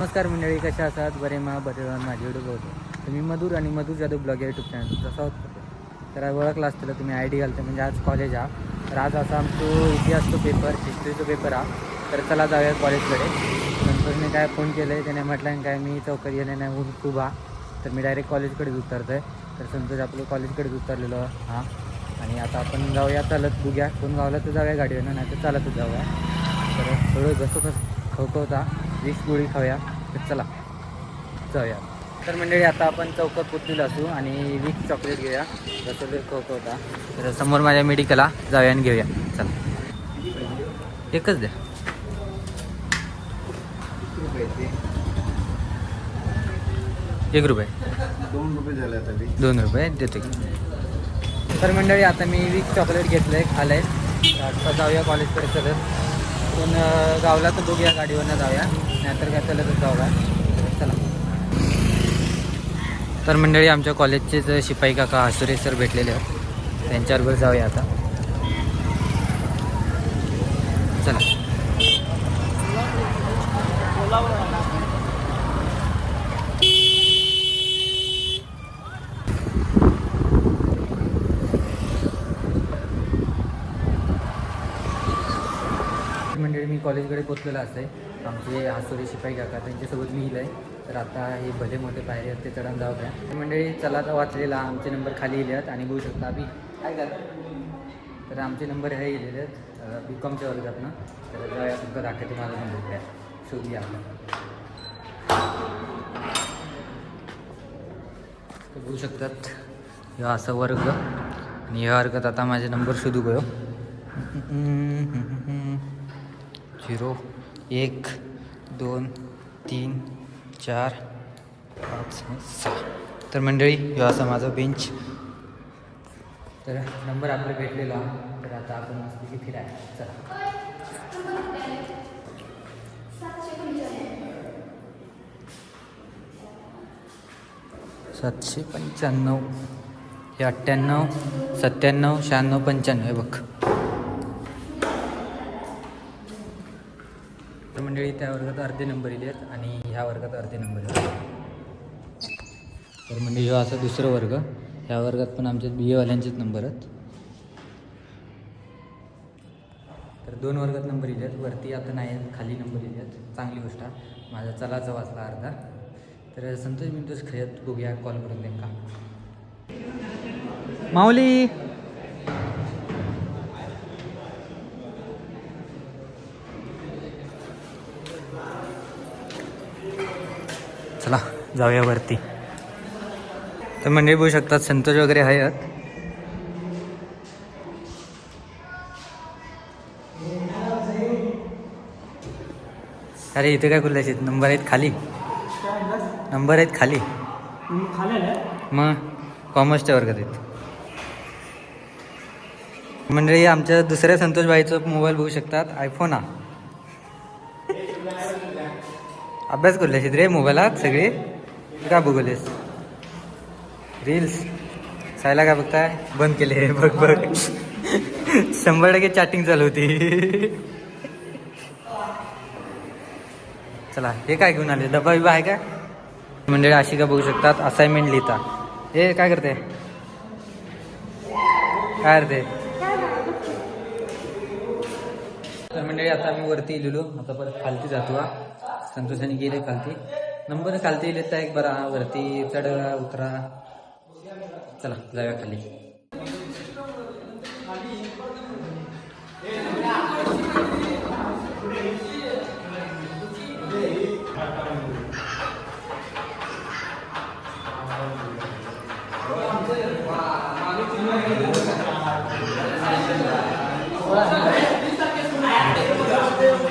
नमस्कार मंडळी कशा असतात बरे मा बरे माझे माझी व्हिडिओ बघतो तुम्ही मधुर आणि मधुर जाधव ब्लॉग या यूट्यूब चॅनल तुमचा स्वागत करतो तर ओळखला असतं तुम्ही आय डी घालते म्हणजे आज कॉलेज हा तर आज असा आमचो इतिहासचा पेपर हिस्ट्रीचा पेपर हा तर चला जाऊया कॉलेजकडे संतोषने काय फोन केलं आहे त्याने म्हटलं काय मी चौकात गेले नाही ऊन खूप हा तर मी डायरेक्ट कॉलेजकडेच उतरतो आहे तर संतोष आपलं कॉलेजकडेच उतरलेलो हा आणि आता आपण जाऊया चालत बघूया. कोण गावला तर जाऊया गाडीवर नाही तर चालतच जाऊया. तर थोडं घसं खस खवखवता वीस गोळी खाऊया. तर चला. जाऊया. तर मंडळी आता आपण चौकात पोचलेलो असू आणि वीक चॉकलेट घेऊया. रसोली खवखवता तर समोर माझ्या मेडिकलला जाऊया आणि घेऊया. चला. एकच द्या. एक रुपये. दोन रुपये झाले आता दोन रुपये देतो तर मंडळी आता मी वीक चॉकलेट घेतलं आहे खालं आहे आता जाऊया कॉलेजकडे चलत पण गावला तर बघूया गाडीवरनं जाऊया. नाहीतर काय चलतच जाऊया चला. तर मंडळी आमच्या कॉलेजचेच शिपाई काका हसुरे सर भेटलेले आहेत. त्यांच्याबरोबर जाऊया आता. चला. मंडळी मी कॉलेजकडे पोचलेलो असते. आमचे हासोरी शिपाई काका त्यांच्यासोबत मी आहे तर आता हे भले मोठे पायरे आहेत ते चढून जाऊ द्या तर मंडळी चला तर वाचलेला आमचे नंबर खाली लिहिले आहेत आणि बघू शकता अभि काय कर तर आमचे नंबर हे लिहिलेले आहेत बी कॉमच्या वर्गातनं तर जाऊया तुमका दाखवते माझा नंबर काय. शोधूया आपण. तर बघू शकतात ह्यो असा वर्ग. आणि ह्या वर्गात आता माझे नंबर शोधू गयो. झिरो एक दोन तीन चार पाच सहा. तर मंडळी ह्यो असा माझा बेंच तर नंबर आपला भेटलेला. तर आता आपण मस्तपैकी फिराय. चला. सातशे पंच्याण्णव हे अठ्ठ्याण्णव सत्त्याण्णव शहाण्णव पंच्याण्णव हे बघ. मंडळी त्या वर्गात अर्धे नंबर येले आहेत आणि ह्या वर्गात अर्धे नंबर आहेत तर म्हणजे ह्यो असा दुसरा वर्ग. ह्या वर्गात पण आमच्यात बी एवाल्यांचेच नंबर आहेत. तर दोन वर्गात नंबर येले आहेत वरती आता नाही आहेत खाली नंबर येले आहेत चांगली गोष्ट. आहे माझा चलाचा वाचला अर्धा. तर संतोष मिंतोष खेळत बघूया कॉल करून नेमका माऊली चला जाऊया वरती तर मंडळी बघू शकतात संतोष वगैरे आहेत. अरे इथे काय खुल्ल्याचे नंबर आहेत खाली. नंबर आहेत खाली. मग कॉमर्सच्या वर्गात आहेत. मंडळी आमच्या दुसऱ्या संतोष भाईचं मोबाईल बघू शकतात आयफोन हा. अभ्यास करल्याशीत रे मोबाईलात सगळे? का बघलेस रील्स सायला काय बघताय? बंद केले. बघ बघ. शंभर टक्के चॅटिंग चालू होती. चला हे काय घेऊन आले? डबा बिबा आहे का? मंडळी अशी का बघू शकतात. असाइनमेंट लिहिता. हे काय करते? काय करते? तर मंडळी आता आम्ही वरती लिहिलो आता परत खालती जातो संतोषाने गेले खालती. नंबर खालती येता एक बरा वरती चढ उतरा. चला जाऊया खाली.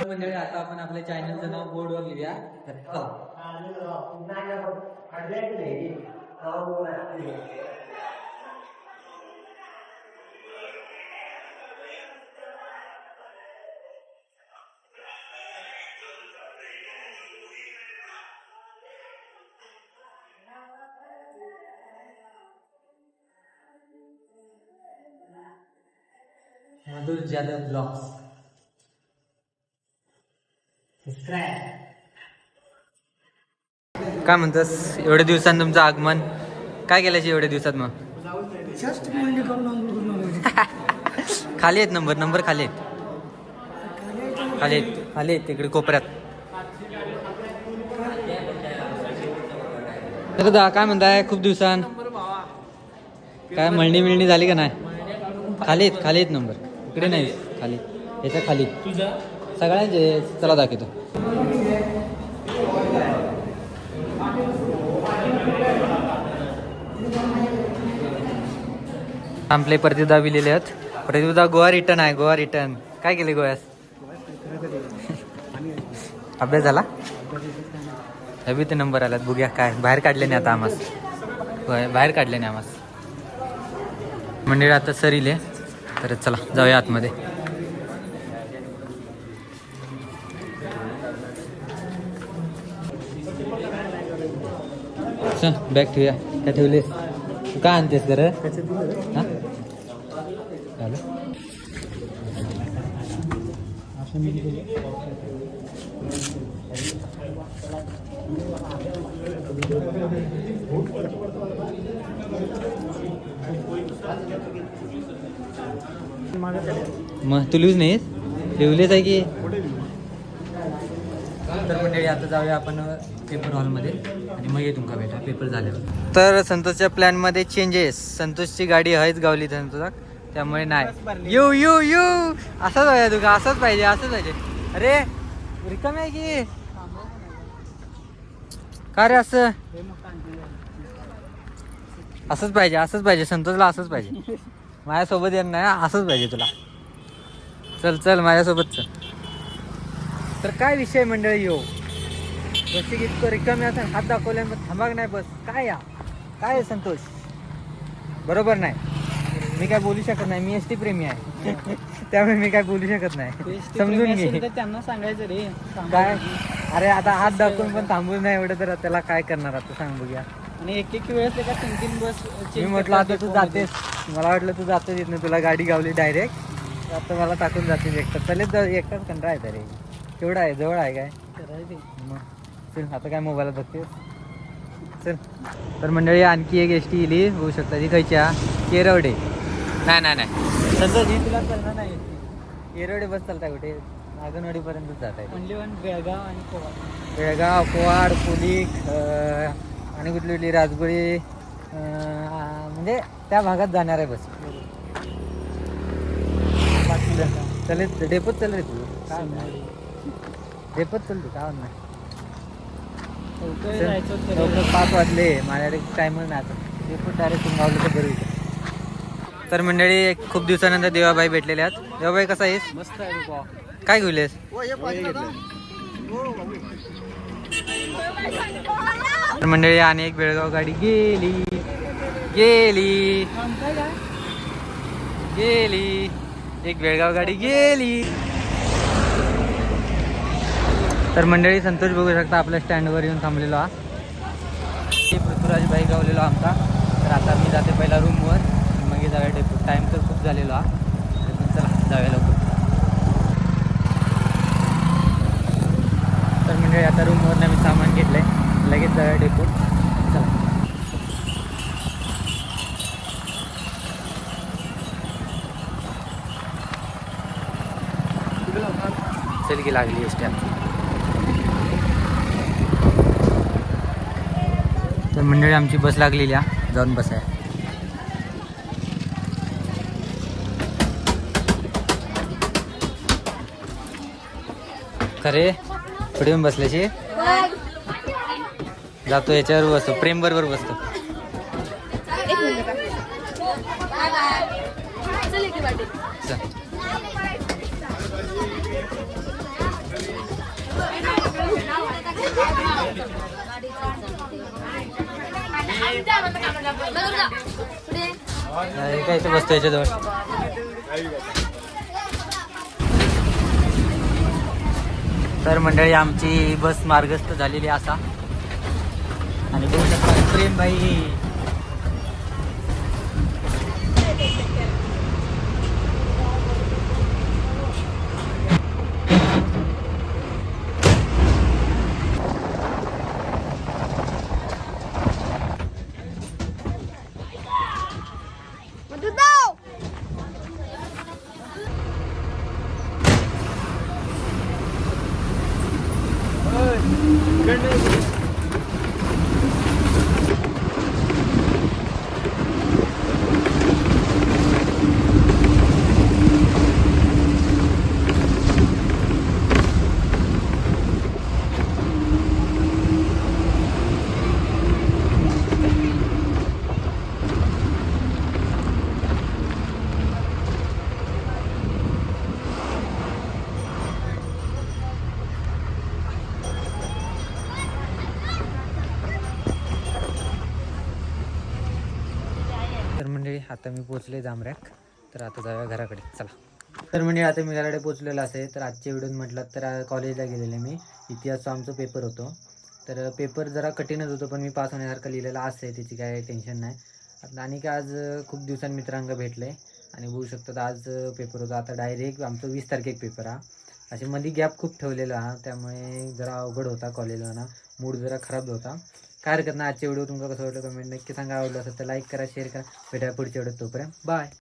मंडळी आता आपण आपल्या चॅनलचं नाव बोर्डवर लिहूया. मधुर जाधव ब्लॉग्स काय म्हणतोस? एवढ्या दिवसांत तुमचं आगमन. काय केल्याशी एवढ्या दिवसात मग? जस्ट मंडी करून आंघोळ करून आलो. खाली आहेत नंबर नंबर खाली आहेत. खाली आहेत खाली आहेत तिकडे कोपऱ्यात. तर दादा काय म्हणताय? खूप दिवसांत काय मळणी मिळणी झाली का नाही? खाली आहेत खाली आहेत नंबर. इकडे नाही खाली याच्या खाली सगळ्यांचे चला दाखवतो. आपले प्रतिदा लिहिले आहेत. प्रतिदा गोवा रिटर्न आहे गोवा रिटर्न काय केले गोव्यास अभ्यास झाला? अभि ते नंबर आलात बघूया काय. बाहेर काढले नाही आता आम्हास. होय बाहेर काढले नाही आम्हास. मंडळी आता सर इले तर चला जाऊया आतमध्ये. चल बॅग ठेवूया. काय ठेवले? का काय आणतेस तर हा? झालं. मग तू लिहूच नाहीस? लिहलेच आहे की? तर मंडळी आता जाऊया आपण पेपर हॉलमध्ये आणि मग ये तुमका भेटा पेपर झाल्यावर. तर संतोषच्या प्लॅनमध्ये चेंजेस संतोषची गाडी आहेच गावली संतोषाक. त्यामुळे नाही. येऊ येऊ येऊ असंच पाहिजे तुका असंच पाहिजे असंच पाहिजे अरे रिकम आहे की? का रे असं? असंच पाहिजे असंच पाहिजे. संतोषला असंच पाहिजे. माझ्यासोबत येणार नाही असंच पाहिजे तुला. चल चल माझ्यासोबत चल. तर काय विषय मंडळी हो? येऊ बस इतकं रिकामी असं हात दाखवल्यानंतर थांबाग नाही बस. काय या? काय संतोष? बरोबर नाही. मी काय बोलू शकत नाही. मी एस टी प्रेमी आहे. त्यामुळे मी काय बोलू शकत नाही. समजून घे. त्यांना सांगायचं रे. काय? अरे आता हात दाखवून पण थांबून नाही एवढं तर त्याला काय करणार आता सांग बघूया आणि एक एक वेळेस तीन तीन बस मी म्हटलं आता तू जातेस. मला वाटलं तू जातेस येत नाही तुला गाडी गावली डायरेक्ट आता मला टाकून जातेस एकटाच चालेल एकटाच कंटाळा आहे तरी केवढा आहे? जवळ आहे काय? मग. चल आता काय मोबाईलात बघतेस? चल. तर मंडळी आणखी एक एस टी इली. होऊ शकता ती खयच्या केरवडे. नाही नाही नाही. तसंच ही तुला चालणार नाही. केरवडे बस चालताय कुठे? नागनवाडीपर्यंतच जात आहे ओनली वन बेळगाव आणि कोवा बेळगाव कोवाड पोलिक अं, आणि कुठली कुठली? राजगुरी अं, म्हणजे त्या भागात जाणार आहे बस. चल डेपोत चल रे तू. काय. डेपोत चल तू काय नाही. पाच वाजले. माझ्याकडे टाइम नाही आता. डेपोत डायरेक्ट गावलं तर बरं. तर मंडळी खूप दिवसानंतर देवाबाई भेटलेल्या आहेत. देवाबाई कसा आहेस? मस्त आहे काय घेऊलेस? तर मंडळी आणि एक बेळगाव गाडी गेली. गेली. गेली. एक बेळगाव गाडी गेली. तर मंडळी संतोष बघू शकता आपल्या स्टँडवर येऊन थांबलेलो हा. पृथ्वीराज बाई गावलेलो आमचा. तर आता मी जाते पहिला रूमवर मग जाऊया डेपो टाईम तर खूप झालेलो. हा तरी पण चला जाऊया लवकर. तर म्हणजे आता रूमवरनं मी सामान घेतलंय. लगेच जाऊया डेपो चला. चल की लागली एस तर मंडळी आमची बस लागलेली आहे जाऊन बस खरे पुढे येऊन बसल्याशी? जातो याच्यावर बसतो प्रेम बरोबर बसतो. काय बसतो याच्याजवळ. तर मंडळी आमची बस मार्गस्थ झालेली असा. आणि प्रेम भाई तर मंडळी आता मी पोचले जांभऱ्याक तर आता जाऊया घराकडे. चला. तर म्हणजे आता मी घराकडे पोचलेलो असे तर आजच्या व्हिडिओत म्हटलं तर कॉलेजला गेलेले मी. इतिहासचा आमचा पेपर होतो. तर पेपर जरा कठीणच होतो पण मी पास होण्यासारखं लिहिलेलं आहे. त्याची काय टेन्शन नाही. आता आणि काय आज खूप दिवसांनी मित्रांग भेटले आणि बोलू शकतात आज पेपर होता. आता डायरेक्ट आमचं वीस तारखेक पेपर हा. असे मध्ये गॅप खूप ठेवलेला हा. त्यामुळे जरा अवघड होता कॉलेजला ना. मूड जरा खराब होता. काय हरकत नाही आजच्या व्हिडिओ तुमका कसं वाटलं कमेंट नक्की सांगा. आवडलं असेल तर लाईक करा शेअर करा. भेटा पुढच्या व्हिडिओ तोपर्यंत बाय